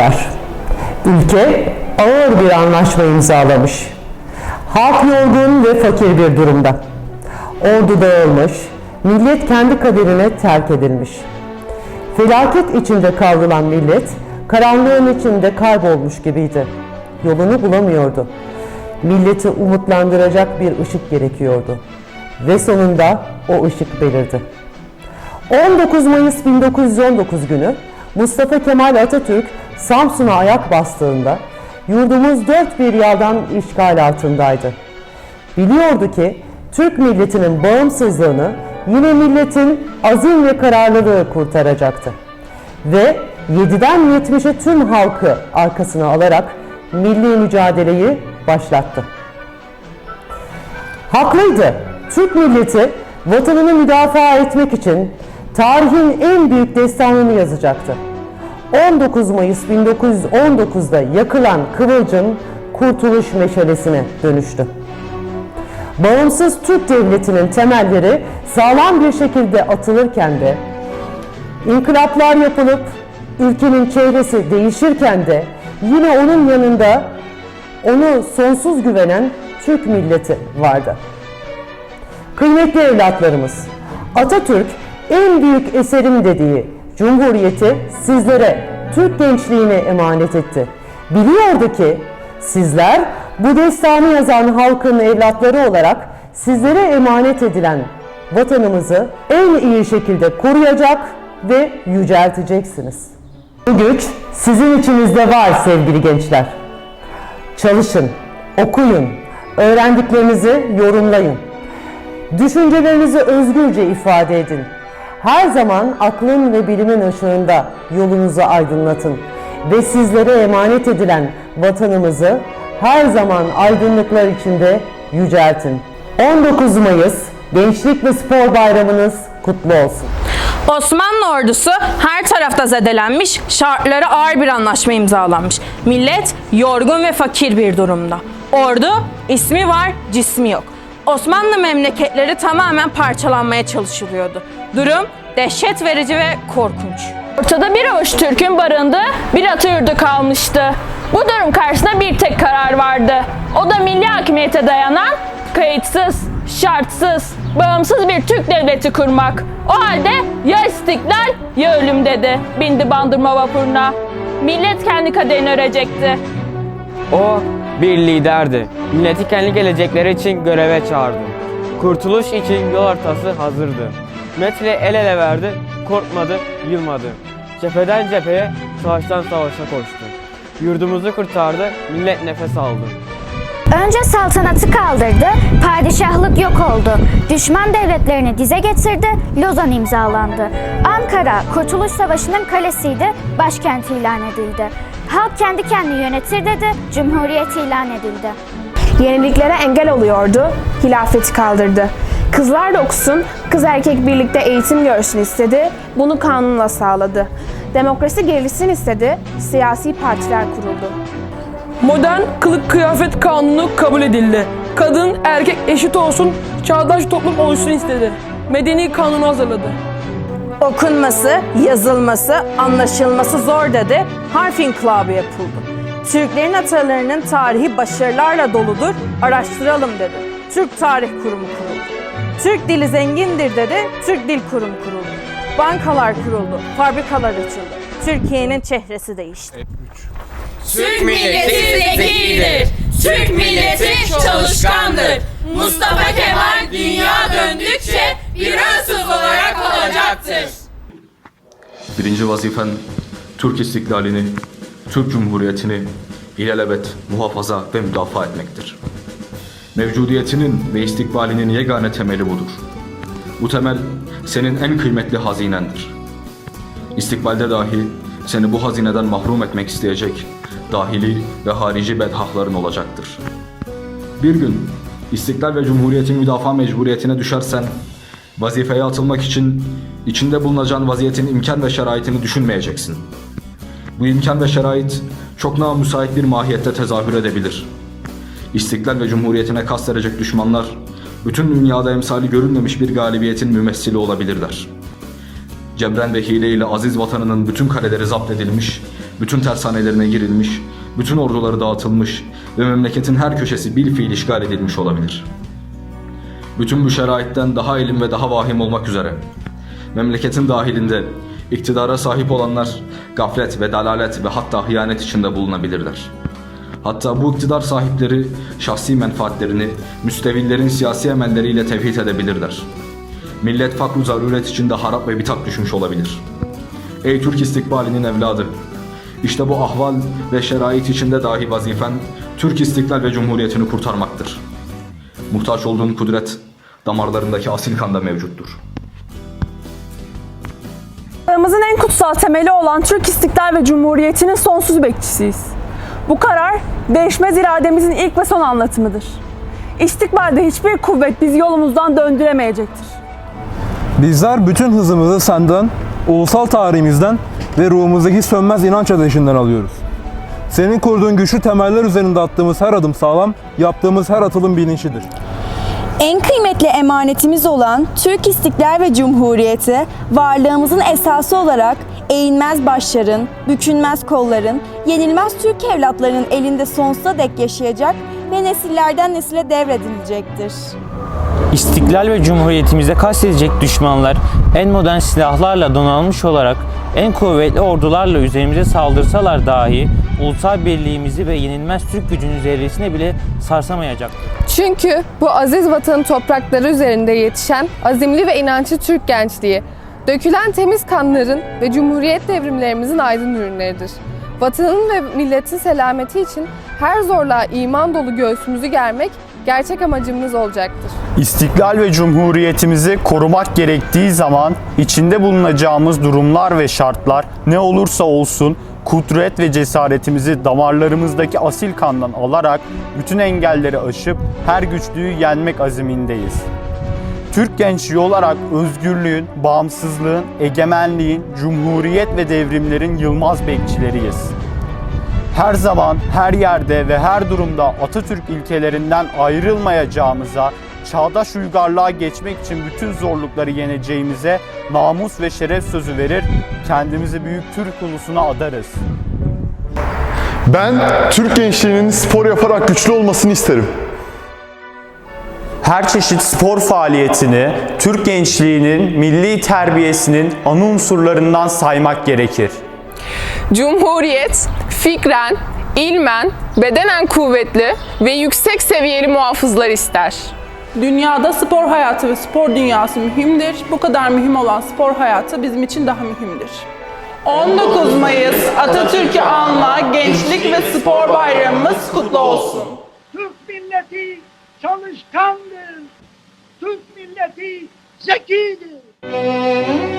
yıllar. Ülke ağır bir anlaşma imzalamış. Halk yorgun ve fakir bir durumda. Ordu dağılmış, millet kendi kaderine terk edilmiş. Felaket içinde kavrulan millet, karanlığın içinde kaybolmuş gibiydi. Yolunu bulamıyordu. Milleti umutlandıracak bir ışık gerekiyordu. Ve sonunda o ışık belirdi. 19 Mayıs 1919 günü Mustafa Kemal Atatürk Samsun'a ayak bastığında yurdumuz dört bir yandan işgal altındaydı. Biliyordu ki Türk milletinin bağımsızlığını yine milletin azim ve kararlılığı kurtaracaktı. Ve 7'den 70'e tüm halkı arkasına alarak milli mücadeleyi başlattı. Haklıydı. Türk milleti vatanını müdafaa etmek için tarihin en büyük destanını yazacaktı. 19 Mayıs 1919'da yakılan kıvılcım kurtuluş meşalesine dönüştü. Bağımsız Türk Devleti'nin temelleri sağlam bir şekilde atılırken de, inkılaplar yapılıp ülkenin çehresi değişirken de yine onun yanında onu sonsuz güvenen Türk milleti vardı. Kıymetli evlatlarımız, Atatürk en büyük eserim dediği Cumhuriyeti sizlere, Türk gençliğine emanet etti. Biliyordu ki sizler bu destanı yazan halkın evlatları olarak sizlere emanet edilen vatanımızı en iyi şekilde koruyacak ve yücelteceksiniz. Bu güç sizin içinizde var sevgili gençler. Çalışın, okuyun, öğrendiklerinizi yorumlayın. Düşüncelerinizi özgürce ifade edin. Her zaman aklın ve bilimin ışığında yolunuzu aydınlatın ve sizlere emanet edilen vatanımızı her zaman aydınlıklar içinde yüceltin. 19 Mayıs Gençlik ve Spor Bayramınız kutlu olsun. Osmanlı ordusu her tarafta zedelenmiş, şartları ağır bir anlaşma imzalanmış. Millet yorgun ve fakir bir durumda. Ordu ismi var, cismi yok. Osmanlı memleketleri tamamen parçalanmaya çalışılıyordu. Durum dehşet verici ve korkunç. Ortada bir avuç Türk'ün barındığı bir atı yurdu kalmıştı. Bu durum karşısında bir tek karar vardı. O da milli hakimiyete dayanan, kayıtsız, şartsız, bağımsız bir Türk devleti kurmak. O halde ya istiklal ya ölüm dedi. Bindi bandırma vapuruna. Millet kendi kaderini örecekti. O bir liderdi. Milleti kendi gelecekleri için göreve çağırdı. Kurtuluş için yol haritası hazırdı. Metle el ele verdi, korkmadı, yılmadı. Cepheden cepheye, savaştan savaşa koştu. Yurdumuzu kurtardı, millet nefes aldı. Önce saltanatı kaldırdı, padişahlık yok oldu. Düşman devletlerini dize getirdi, Lozan imzalandı. Ankara, Kurtuluş Savaşı'nın kalesiydi, başkent ilan edildi. Halk kendi kendini yönetir dedi, Cumhuriyet ilan edildi. Yeniliklere engel oluyordu, hilafeti kaldırdı. Kızlar da okusun, kız erkek birlikte eğitim görsün istedi, bunu kanunla sağladı. Demokrasi gelişsin istedi, siyasi partiler kuruldu. Modern kılık kıyafet kanunu kabul edildi. Kadın erkek eşit olsun, çağdaş toplum oluşsun istedi. Medeni kanunu hazırladı. Okunması, yazılması, anlaşılması zor dedi, harf inkılabı yapıldı. Türklerin atalarının tarihi başarılarla doludur, araştıralım dedi. Türk Tarih Kurumu kuruldu. Türk dili zengindir dedi, Türk Dil Kurumu kuruldu. Bankalar kuruldu, fabrikalar açıldı. Türkiye'nin çehresi değişti. Türk milleti zekidir. Türk milleti çalışkandır. Mustafa Kemal dünya döndükçe bir önsüz olarak kalacaktır. Birinci vazifen Türk istiklalini, Türk Cumhuriyeti'ni ilelebet muhafaza ve müdafaa etmektir. Mevcudiyetinin ve istikbalinin yegane temeli budur. Bu temel senin en kıymetli hazinendir. İstikbalde dahi seni bu hazineden mahrum etmek isteyecek dahili ve harici bedhahların olacaktır. Bir gün istiklal ve cumhuriyetin müdafaa mecburiyetine düşersen, vazifeye atılmak için içinde bulunacağın vaziyetin imkan ve şeraitini düşünmeyeceksin. Bu imkan ve şerait çok müsait bir mahiyette tezahür edebilir. İstiklal ve cumhuriyetine kastedecek düşmanlar, bütün dünyada emsali görülmemiş bir galibiyetin mümessili olabilirler. cebren ve hileyle aziz vatanının bütün kaleleri zapt edilmiş, bütün tersanelerine girilmiş, bütün orduları dağıtılmış ve memleketin her köşesi bil fiil işgal edilmiş olabilir. Bütün bu şeraitten daha elim ve daha vahim olmak üzere memleketin dahilinde iktidara sahip olanlar gaflet ve dalalet ve hatta hıyanet içinde bulunabilirler. Hatta bu iktidar sahipleri şahsi menfaatlerini müstevillerin siyasi emelleriyle tevhid edebilirler. Millet fakru zaruret içinde harap ve bitak düşmüş olabilir. Ey Türk istikbalinin evladı! İşte bu ahval ve şerait içinde dahi vazifen Türk istiklal ve cumhuriyetini kurtarmaktır. Muhtaç olduğun kudret damarlarındaki asil kanda mevcuttur. Çağımızın en kutsal temeli olan Türk İstiklal ve Cumhuriyeti'nin sonsuz bekçisiyiz. Bu karar değişmez irademizin ilk ve son anlatımıdır. İstikbalde hiçbir kuvvet bizi yolumuzdan döndüremeyecektir. Bizler bütün hızımızı senden, ulusal tarihimizden ve ruhumuzdaki sönmez inanç ateşinden alıyoruz. Senin kurduğun güçlü temeller üzerinde attığımız her adım sağlam, yaptığımız her atılım bilinçlidir. En kıymetli emanetimiz olan Türk İstiklal ve Cumhuriyeti, varlığımızın esası olarak eğilmez başların, bükülmez kolların, yenilmez Türk evlatlarının elinde sonsuza dek yaşayacak ve nesillerden nesile devredilecektir. İstiklal ve Cumhuriyetimize kastedecek düşmanlar en modern silahlarla donanmış olarak en kuvvetli ordularla üzerimize saldırsalar dahi ulusal birliğimizi ve yenilmez Türk gücünün zerresine bile sarsamayacaktır. Çünkü bu aziz vatanın toprakları üzerinde yetişen azimli ve inançlı Türk gençliği, dökülen temiz kanların ve cumhuriyet devrimlerimizin aydın ürünleridir. Vatanın ve milletin selameti için her zorluğa iman dolu göğsümüzü germek gerçek amacımız olacaktır. İstiklal ve cumhuriyetimizi korumak gerektiği zaman içinde bulunacağımız durumlar ve şartlar ne olursa olsun kudret ve cesaretimizi damarlarımızdaki asil kandan alarak bütün engelleri aşıp her güçlüğü yenmek azimindeyiz. Türk gençliği olarak özgürlüğün, bağımsızlığın, egemenliğin, cumhuriyet ve devrimlerin yılmaz bekçileriyiz. Her zaman, her yerde ve her durumda Atatürk ilkelerinden ayrılmayacağımıza, çağdaş uygarlığa geçmek için bütün zorlukları yeneceğimize namus ve şeref sözü verir, kendimizi büyük Türk ulusuna adarız. Ben Türk gençliğinin spor yaparak güçlü olmasını isterim. Her çeşit spor faaliyetini Türk gençliğinin milli terbiyesinin ana unsurlarından saymak gerekir. Cumhuriyet fikren, ilmen, bedenen kuvvetli ve yüksek seviyeli muhafızlar ister. Dünyada spor hayatı ve spor dünyası mühimdir. Bu kadar mühim olan spor hayatı bizim için daha mühimdir. 19 Mayıs Atatürk'ü anma Gençlik ve Spor Bayramımız kutlu olsun. Türk milleti çalışkandır. Türk milleti zekidir.